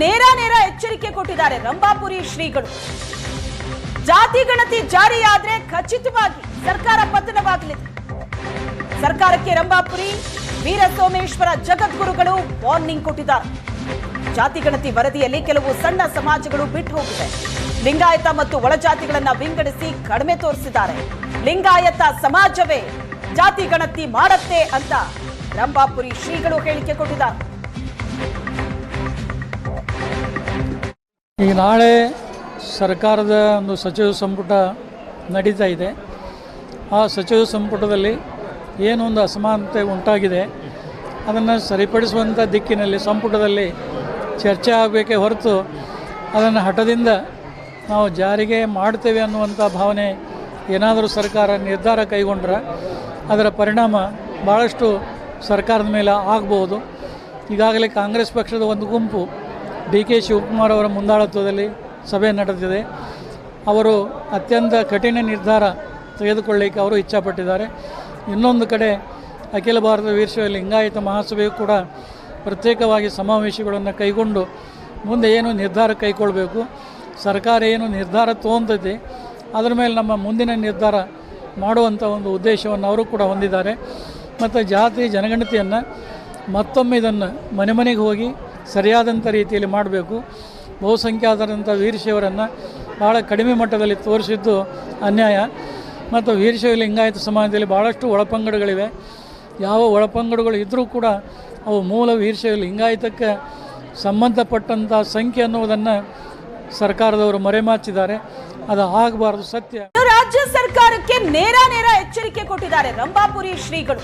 ನೇರ ನೇರ ಎಚ್ಚರಿಕೆ ಕೊಟ್ಟಿದ್ದಾರೆ ರಂಭಾಪುರಿ ಶ್ರೀಗಳು. ಜಾತಿ ಗಣತಿ ಜಾರಿಯಾದ್ರೆ ಖಚಿತವಾಗಿ ಸರ್ಕಾರ ಪತನವಾಗಲಿದೆ. ಸರ್ಕಾರಕ್ಕೆ ರಂಭಾಪುರಿ ವೀರ ಸೋಮೇಶ್ವರ ಜಗದ್ಗುರುಗಳು ವಾರ್ನಿಂಗ್ ಕೊಟ್ಟಿದ್ದಾರೆ. ಜಾತಿ ಗಣತಿ ವರದಿಯಲ್ಲಿ ಕೆಲವು ಸಣ್ಣ ಸಮಾಜಗಳು ಬಿಟ್ಟು ಹೋಗಿದೆ. ಲಿಂಗಾಯತ ಮತ್ತು ಒಳಜಾತಿಗಳನ್ನ ವಿಂಗಡಿಸಿ ಕಡಿಮೆ ತೋರಿಸಿದ್ದಾರೆ. ಲಿಂಗಾಯತ ಸಮಾಜವೇ ಜಾತಿ ಗಣತಿ ಮಾಡತ್ತೆ ಅಂತ ರಂಭಾಪುರಿ ಶ್ರೀಗಳು ಹೇಳಿಕೆ ಕೊಟ್ಟಿದ್ದಾರೆ. ಈಗ ನಾಳೆ ಸರ್ಕಾರದ ಒಂದು ಸಚಿವ ಸಂಪುಟ ನಡೀತಾ ಇದೆ. ಆ ಸಚಿವ ಸಂಪುಟದಲ್ಲಿ ಏನೊಂದು ಅಸಮಾನತೆ ಉಂಟಾಗಿದೆ. ಅದನ್ನು ಸರಿಪಡಿಸುವಂಥ ದಿಕ್ಕಿನಲ್ಲಿ ಸಂಪುಟದಲ್ಲಿ ಚರ್ಚೆ ಆಗಬೇಕೇ ಹೊರತು ಅದನ್ನು ಹಠದಿಂದ ನಾವು ಜಾರಿಗೆ ಮಾಡ್ತೇವೆ ಅನ್ನುವಂಥ ಭಾವನೆ ಏನಾದರೂ ಸರ್ಕಾರ ನಿರ್ಧಾರ ಕೈಗೊಂಡ್ರೆ ಅದರ ಪರಿಣಾಮ ಭಾಳಷ್ಟು ಸರ್ಕಾರದ ಮೇಲೆ ಆಗ್ಬೋದು ಈಗಾಗಲೇ ಕಾಂಗ್ರೆಸ್ ಪಕ್ಷದ ಒಂದು ಗುಂಪು ಡಿ ಕೆ ಶಿವಕುಮಾರ್ ಅವರ ಮುಂದಾಳತ್ವದಲ್ಲಿ ಸಭೆ ನಡೆದಿದೆ. ಅವರು ಅತ್ಯಂತ ಕಠಿಣ ನಿರ್ಧಾರ ತೆಗೆದುಕೊಳ್ಳಿಕ್ಕೆ ಅವರು ಇಚ್ಛಾಪಟ್ಟಿದ್ದಾರೆ. ಇನ್ನೊಂದು ಕಡೆ ಅಖಿಲ ಭಾರತ ವೀರಶೈವ ಲಿಂಗಾಯತ ಮಹಾಸಭೆಯು ಕೂಡ ಪ್ರತ್ಯೇಕವಾಗಿ ಸಮಾವೇಶಗಳನ್ನು ಕೈಗೊಂಡು ಮುಂದೆ ಏನು ನಿರ್ಧಾರ ಕೈಗೊಳ್ಳಬೇಕು ಸರ್ಕಾರ ಏನು ನಿರ್ಧಾರ ತೊಗೊಂತೈತಿ ಅದರ ಮೇಲೆ ನಮ್ಮ ಮುಂದಿನ ನಿರ್ಧಾರ ಮಾಡುವಂಥ ಒಂದು ಉದ್ದೇಶವನ್ನು ಅವರು ಕೂಡ ಹೊಂದಿದ್ದಾರೆ. ಮತ್ತು ಜಾತಿ ಜನಗಣತಿಯನ್ನು ಮತ್ತೊಮ್ಮೆ ಇದನ್ನು ಮನೆ ಮನೆಗೆ ಹೋಗಿ ಸರಿಯಾದಂಥ ರೀತಿಯಲ್ಲಿ ಮಾಡಬೇಕು. ಬಹುಸಂಖ್ಯಾತರಂಥ ವೀರಶೈವರನ್ನು ಭಾಳ ಕಡಿಮೆ ಮಟ್ಟದಲ್ಲಿ ತೋರಿಸಿದ್ದು ಅನ್ಯಾಯ. ಮತ್ತು ವೀರಶೈವ ಲಿಂಗಾಯತ ಸಮಾಜದಲ್ಲಿ ಭಾಳಷ್ಟು ಒಳಪಂಗಡಗಳಿವೆ. ಯಾವ ಒಳಪಂಗಡಗಳು ಇದ್ದರೂ ಕೂಡ ಅವು ಮೂಲ ವೀರಶೈವ ಲಿಂಗಾಯತಕ್ಕೆ ಸಂಬಂಧಪಟ್ಟಂಥ ಸಂಖ್ಯೆ ಅನ್ನುವುದನ್ನು ಸರ್ಕಾರದವರು ಮರೆಮಾಚಿದ್ದಾರೆ. ಅದು ಆಗಬಾರ್ದು ಸತ್ಯ. ರಾಜ್ಯ ಸರ್ಕಾರಕ್ಕೆ ನೇರ ನೇರ ಎಚ್ಚರಿಕೆ ಕೊಟ್ಟಿದ್ದಾರೆ ರಂಭಾಪುರಿ ಶ್ರೀಗಳು.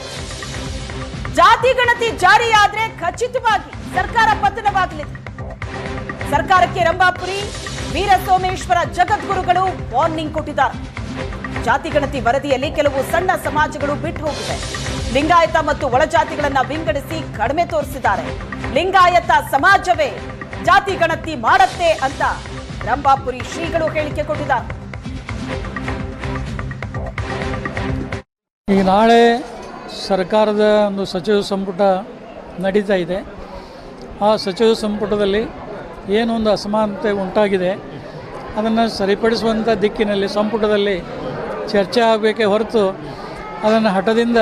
ಜಾತಿ ಗಣತಿ ಜಾರಿಯಾದ್ರೆ ಖಚಿತವಾಗಿ ಸರ್ಕಾರ ಪತನವಾಗಲಿದೆ. ಸರ್ಕಾರಕ್ಕೆ ರಂಭಾಪುರಿ ವೀರ ಸೋಮೇಶ್ವರ ಜಗದ್ಗುರುಗಳು ವಾರ್ನಿಂಗ್ ಕೊಟ್ಟಿದ್ದಾರೆ. ಜಾತಿ ಗಣತಿ ವರದಿಯಲ್ಲಿ ಕೆಲವು ಸಣ್ಣ ಸಮಾಜಗಳು ಬಿಟ್ಟು ಹೋಗಿದೆ. ಲಿಂಗಾಯತ ಮತ್ತು ಒಳಜಾತಿಗಳನ್ನ ವಿಂಗಡಿಸಿ ಕಡಿಮೆ ತೋರಿಸಿದ್ದಾರೆ. ಲಿಂಗಾಯತ ಸಮಾಜವೇ ಜಾತಿ ಗಣತಿ ಮಾಡತ್ತೆ ಅಂತ ರಂಭಾಪುರಿ ಶ್ರೀಗಳು ಹೇಳಿಕೆ ಕೊಟ್ಟಿದ್ದಾರೆ. ನಾಳೆ ಸರ್ಕಾರದ ಒಂದು ಸಚಿವ ಸಂಪುಟ ನಡೀತಾ ಇದೆ. ಆ ಸಚಿವ ಸಂಪುಟದಲ್ಲಿ ಏನೊಂದು ಅಸಮಾನತೆ ಉಂಟಾಗಿದೆ. ಅದನ್ನು ಸರಿಪಡಿಸುವಂಥ ದಿಕ್ಕಿನಲ್ಲಿ ಸಂಪುಟದಲ್ಲಿ ಚರ್ಚೆ ಆಗಬೇಕೇ ಹೊರತು ಅದನ್ನು ಹಠದಿಂದ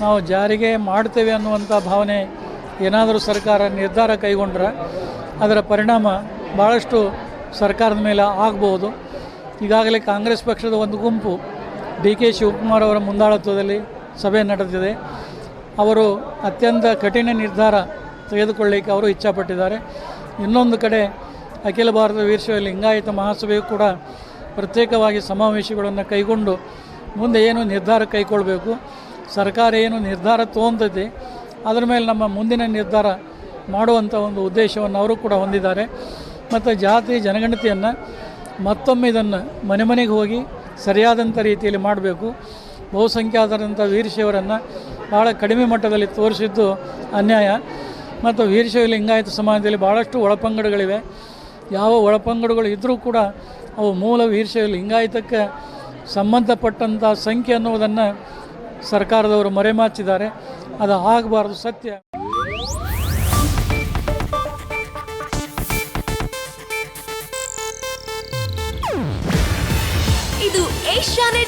ನಾವು ಜಾರಿಗೆ ಮಾಡ್ತೇವೆ ಅನ್ನುವಂಥ ಭಾವನೆ ಏನಾದರೂ ಸರ್ಕಾರ ನಿರ್ಧಾರ ಕೈಗೊಂಡ್ರೆ ಅದರ ಪರಿಣಾಮ ಭಾಳಷ್ಟು ಸರ್ಕಾರದ ಮೇಲೆ ಆಗ್ಬೋದು ಈಗಾಗಲೇ ಕಾಂಗ್ರೆಸ್ ಪಕ್ಷದ ಒಂದು ಗುಂಪು ಡಿ ಕೆ ಶಿವಕುಮಾರ್ ಅವರ ಮುಂದಾಳತ್ವದಲ್ಲಿ ಸಭೆ ನಡೆದಿದೆ. ಅವರು ಅತ್ಯಂತ ಕಠಿಣ ನಿರ್ಧಾರ ತೆಗೆದುಕೊಳ್ಳಿಕ್ಕೆ ಅವರು ಇಚ್ಛಾಪಟ್ಟಿದ್ದಾರೆ. ಇನ್ನೊಂದು ಕಡೆ ಅಖಿಲ ಭಾರತ ವೀರಶೈವ ಲಿಂಗಾಯತ ಮಹಾಸಭೆಯು ಕೂಡ ಪ್ರತ್ಯೇಕವಾಗಿ ಸಮಾವೇಶಗಳನ್ನು ಕೈಗೊಂಡು ಮುಂದೆ ಏನು ನಿರ್ಧಾರ ಕೈಗೊಳ್ಳಬೇಕು, ಸರ್ಕಾರ ಏನು ನಿರ್ಧಾರ ತೊಗೊಂತೈತಿ ಅದರ ಮೇಲೆ ನಮ್ಮ ಮುಂದಿನ ನಿರ್ಧಾರ ಮಾಡುವಂಥ ಒಂದು ಉದ್ದೇಶವನ್ನು ಅವರು ಕೂಡ ಹೊಂದಿದ್ದಾರೆ. ಮತ್ತು ಜಾತಿ ಜನಗಣತಿಯನ್ನು ಮತ್ತೊಮ್ಮೆ ಇದನ್ನು ಮನೆ ಮನೆಗೆ ಹೋಗಿ ಸರಿಯಾದಂಥ ರೀತಿಯಲ್ಲಿ ಮಾಡಬೇಕು. ಬಹುಸಂಖ್ಯಾತರಂಥ ವೀರಶೈವರನ್ನು ಭಾಳ ಕಡಿಮೆ ಮಟ್ಟದಲ್ಲಿ ತೋರಿಸಿದ್ದು ಅನ್ಯಾಯ. ಮತ್ತು ವೀರಶೈವ ಲಿಂಗಾಯತ ಸಮಾಜದಲ್ಲಿ ಭಾಳಷ್ಟು ಒಳಪಂಗಡಗಳಿವೆ. ಯಾವ ಒಳಪಂಗಡಗಳು ಇದ್ದರೂ ಕೂಡ ಅವು ಮೂಲ ವೀರಶೈವ ಲಿಂಗಾಯತಕ್ಕೆ ಸಂಬಂಧಪಟ್ಟಂಥ ಸಂಖ್ಯೆ ಅನ್ನುವುದನ್ನು ಸರ್ಕಾರದವರು ಮರೆಮಾಚಿದ್ದಾರೆ. ಅದು ಆಗಬಾರ್ದು, ಸತ್ಯ. ಇದು ಏಷ್ಯಾನೆಟ್